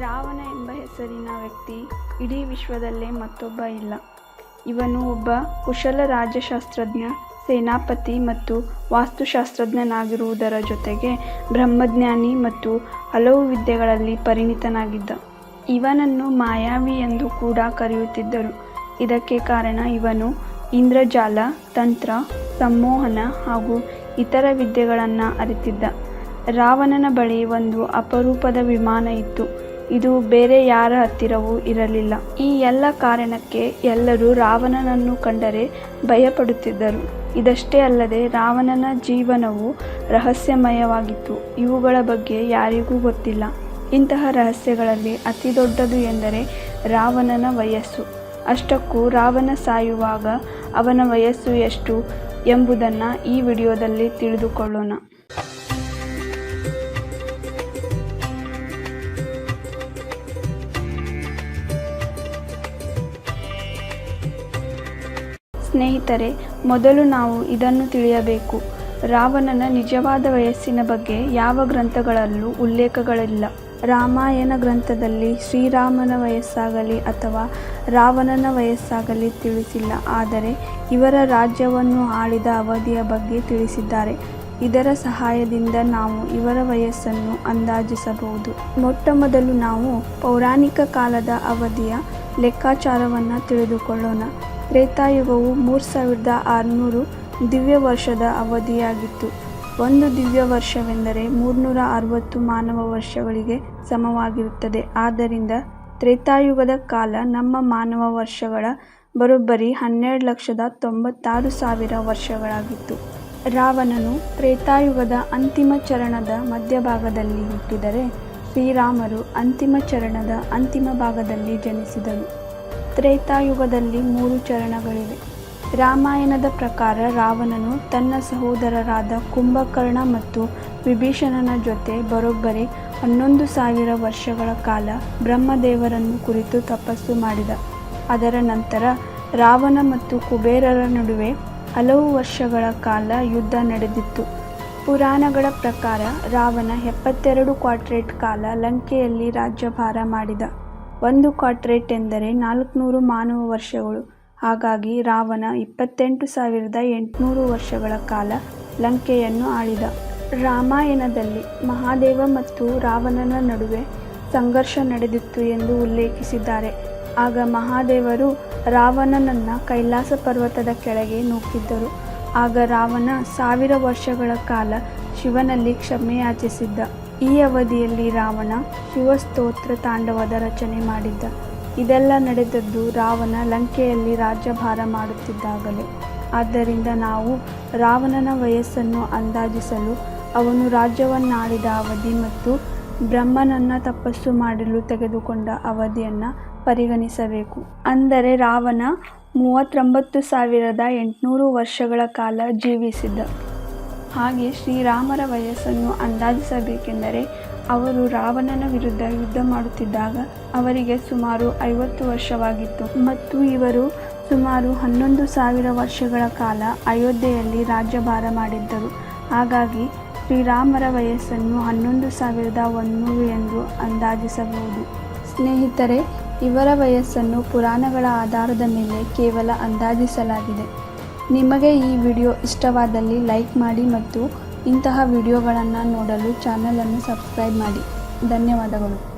ರಾವಣ ಎಂಬ ಹೆಸರಿನ ವ್ಯಕ್ತಿ ಇಡೀ ವಿಶ್ವದಲ್ಲೇ ಮತ್ತೊಬ್ಬ ಇಲ್ಲ. ಇವನು ಒಬ್ಬ ಕುಶಲ ರಾಜಶಾಸ್ತ್ರಜ್ಞ, ಸೇನಾಪತಿ ಮತ್ತು ವಾಸ್ತುಶಾಸ್ತ್ರಜ್ಞನಾಗಿರುವುದರ ಜೊತೆಗೆ ಬ್ರಹ್ಮಜ್ಞಾನಿ ಮತ್ತು ಹಲವು ವಿದ್ಯೆಗಳಲ್ಲಿ ಪರಿಣಿತನಾಗಿದ್ದ. ಇವನನ್ನು ಮಾಯಾವಿ ಎಂದು ಕೂಡ ಕರೆಯುತ್ತಿದ್ದರು. ಇದಕ್ಕೆ ಕಾರಣ ಇವನು ಇಂದ್ರಜಾಲ, ತಂತ್ರ, ಸಂಮೋಹನ ಹಾಗೂ ಇತರ ವಿದ್ಯೆಗಳನ್ನು ಅರಿತಿದ್ದ. ರಾವಣನ ಬಳಿ ಒಂದು ಅಪರೂಪದ ವಿಮಾನ ಇತ್ತು. ಇದು ಬೇರೆ ಯಾರ ಹತ್ತಿರವೂ ಇರಲಿಲ್ಲ. ಈ ಎಲ್ಲ ಕಾರಣಕ್ಕೆ ಎಲ್ಲರೂ ರಾವಣನನ್ನು ಕಂಡರೆ ಭಯಪಡುತ್ತಿದ್ದರು. ಇದಷ್ಟೇ ಅಲ್ಲದೆ ರಾವಣನ ಜೀವನವು ರಹಸ್ಯಮಯವಾಗಿತ್ತು. ಇವುಗಳ ಬಗ್ಗೆ ಯಾರಿಗೂ ಗೊತ್ತಿಲ್ಲ. ಇಂತಹ ರಹಸ್ಯಗಳಲ್ಲಿ ಅತಿ ದೊಡ್ಡದು ಎಂದರೆ ರಾವಣನ ವಯಸ್ಸು. ಅಷ್ಟಕ್ಕೂ ರಾವಣ ಸಾಯುವಾಗ ಅವನ ವಯಸ್ಸು ಎಷ್ಟು ಎಂಬುದನ್ನು ಈ ವಿಡಿಯೋದಲ್ಲಿ ತಿಳಿದುಕೊಳ್ಳೋಣ. ಸ್ನೇಹಿತರೆ, ಮೊದಲು ನಾವು ಇದನ್ನು ತಿಳಿಯಬೇಕು. ರಾವಣನ ನಿಜವಾದ ವಯಸ್ಸಿನ ಬಗ್ಗೆ ಯಾವ ಗ್ರಂಥಗಳಲ್ಲೂ ಉಲ್ಲೇಖಗಳಿಲ್ಲ. ರಾಮಾಯಣ ಗ್ರಂಥದಲ್ಲಿ ಶ್ರೀರಾಮನ ವಯಸ್ಸಾಗಲಿ ಅಥವಾ ರಾವಣನ ವಯಸ್ಸಾಗಲಿ ತಿಳಿಸಿಲ್ಲ. ಆದರೆ ಇವರ ರಾಜ್ಯವನ್ನು ಆಳಿದ ಅವಧಿಯ ಬಗ್ಗೆ ತಿಳಿಸಿದ್ದಾರೆ. ಇದರ ಸಹಾಯದಿಂದ ನಾವು ಇವರ ವಯಸ್ಸನ್ನು ಅಂದಾಜಿಸಬಹುದು. ಮೊಟ್ಟ ಮೊದಲು ನಾವು ಪೌರಾಣಿಕ ಕಾಲದ ಅವಧಿಯ ಲೆಕ್ಕಾಚಾರವನ್ನು ತಿಳಿದುಕೊಳ್ಳೋಣ. ತ್ರೇತಾಯುಗವು ಮೂರು ಸಾವಿರದ ಆರುನೂರು ದಿವ್ಯ ವರ್ಷದ ಅವಧಿಯಾಗಿತ್ತು. ಒಂದು ದಿವ್ಯ ವರ್ಷವೆಂದರೆ ಮೂರ್ನೂರ ಅರವತ್ತು ಮಾನವ ವರ್ಷಗಳಿಗೆ ಸಮವಾಗಿರುತ್ತದೆ. ಆದ್ದರಿಂದ ತ್ರೇತಾಯುಗದ ಕಾಲ ನಮ್ಮ ಮಾನವ ವರ್ಷಗಳ ಬರೋಬ್ಬರಿ ಹನ್ನೆರಡು ಲಕ್ಷದ ತೊಂಬತ್ತಾರು ಸಾವಿರ ವರ್ಷಗಳಾಗಿತ್ತು. ರಾವಣನು ತ್ರೇತಾಯುಗದ ಅಂತಿಮ ಚರಣದ ಮಧ್ಯಭಾಗದಲ್ಲಿ ಹುಟ್ಟಿದರೆ ಶ್ರೀರಾಮರು ಅಂತಿಮ ಚರಣದ ಅಂತಿಮ ಭಾಗದಲ್ಲಿ ಜನಿಸಿದರು. ತ್ರೇತಾಯುಗದಲ್ಲಿ ಮೂರು ಚರಣಗಳಿವೆ. ರಾಮಾಯಣದ ಪ್ರಕಾರ ರಾವಣನು ತನ್ನ ಸಹೋದರರಾದ ಕುಂಭಕರ್ಣ ಮತ್ತು ವಿಭೀಷಣನ ಜೊತೆ ಬರೋಬ್ಬರಿ ಹನ್ನೊಂದು ಸಾವಿರ ವರ್ಷಗಳ ಕಾಲ ಬ್ರಹ್ಮದೇವರನ್ನು ಕುರಿತು ತಪಸ್ಸು ಮಾಡಿದ. ಅದರ ನಂತರ ರಾವಣ ಮತ್ತು ಕುಬೇರರ ನಡುವೆ ಹಲವು ವರ್ಷಗಳ ಕಾಲ ಯುದ್ಧ ನಡೆದಿತ್ತು. ಪುರಾಣಗಳ ಪ್ರಕಾರ ರಾವಣ ಎಪ್ಪತ್ತೆರಡು ಕ್ವಾಟ್ರೇಟ್ ಕಾಲ ಲಂಕೆಯಲ್ಲಿ ರಾಜ್ಯಭಾರ ಮಾಡಿದ. ಒಂದು ಕ್ವಾಟ್ರೇಟ್ ಎಂದರೆ ನಾಲ್ಕುನೂರು ಮಾನವ ವರ್ಷಗಳು. ಹಾಗಾಗಿ ರಾವಣ ಇಪ್ಪತ್ತೆಂಟು ಸಾವಿರದ ಎಂಟುನೂರು ವರ್ಷಗಳ ಕಾಲ ಲಂಕೆಯನ್ನು ಆಳಿದ. ರಾಮಾಯಣದಲ್ಲಿ ಮಹಾದೇವ ಮತ್ತು ರಾವಣನ ನಡುವೆ ಸಂಘರ್ಷ ನಡೆದಿತ್ತು ಎಂದು ಉಲ್ಲೇಖಿಸಿದ್ದಾರೆ. ಆಗ ಮಹಾದೇವರು ರಾವಣನನ್ನು ಕೈಲಾಸ ಪರ್ವತದ ಕೆಳಗೆ ನೂಕಿದ್ದರು. ಆಗ ರಾವಣ ಸಾವಿರ ವರ್ಷಗಳ ಕಾಲ ಶಿವನಲ್ಲಿ ಕ್ಷಮೆ ಯಾಚಿಸಿದ್ದ ಈ ಅವಧಿಯಲ್ಲಿ ರಾವಣ ಶಿವಸ್ತೋತ್ರ ತಾಂಡವದ ರಚನೆ ಮಾಡಿದ್ದ. ಇದೆಲ್ಲ ನಡೆದದ್ದು ರಾವಣ ಲಂಕೆಯಲ್ಲಿ ರಾಜ್ಯಭಾರ ಮಾಡುತ್ತಿದ್ದಾಗಲೇ. ಆದ್ದರಿಂದ ನಾವು ರಾವಣನ ವಯಸ್ಸನ್ನು ಅಂದಾಜಿಸಲು ಅವನು ರಾಜ್ಯವನ್ನಾಳಿದ ಅವಧಿ ಮತ್ತು ಬ್ರಹ್ಮನನ್ನ ತಪಸ್ಸು ಮಾಡಲು ತೆಗೆದುಕೊಂಡ ಅವಧಿಯನ್ನು ಪರಿಗಣಿಸಬೇಕು. ಅಂದರೆ ರಾವಣ ಮೂವತ್ತೊಂಬತ್ತು ಸಾವಿರದ ಎಂಟುನೂರು ವರ್ಷಗಳ ಕಾಲ ಜೀವಿಸಿದ್ದ. ಹಾಗೆ ಶ್ರೀರಾಮರ ವಯಸ್ಸನ್ನು ಅಂದಾಜಿಸಬೇಕೆಂದರೆ ಅವರು ರಾವಣನ ವಿರುದ್ಧ ಯುದ್ಧ ಮಾಡುತ್ತಿದ್ದಾಗ ಅವರಿಗೆ ಸುಮಾರು ಐವತ್ತು ವರ್ಷವಾಗಿತ್ತು. ಮತ್ತು ಇವರು ಸುಮಾರು ಹನ್ನೊಂದು ಸಾವಿರ ವರ್ಷಗಳ ಕಾಲ ಅಯೋಧ್ಯೆಯಲ್ಲಿ ರಾಜ್ಯಭಾರ ಮಾಡಿದ್ದರು. ಹಾಗಾಗಿ ಶ್ರೀರಾಮರ ವಯಸ್ಸನ್ನು ಹನ್ನೊಂದು ಸಾವಿರದ ಒಂದುನೂರು ಎಂದು ಅಂದಾಜಿಸಬಹುದು. ಸ್ನೇಹಿತರೆ, ಇವರ ವಯಸ್ಸನ್ನು ಪುರಾಣಗಳ ಆಧಾರದ ಮೇಲೆ ಕೇವಲ ಅಂದಾಜಿಸಲಾಗಿದೆ. ನಿಮಗೆ ಈ ವಿಡಿಯೋ ಇಷ್ಟವಾದಲ್ಲಿ ಲೈಕ್ ಮಾಡಿ ಮತ್ತು ಇಂತಹ ವಿಡಿಯೋಗಳನ್ನು ನೋಡಲು ಚಾನಲನ್ನು ಸಬ್ಸ್ಕ್ರೈಬ್ ಮಾಡಿ. ಧನ್ಯವಾದಗಳು.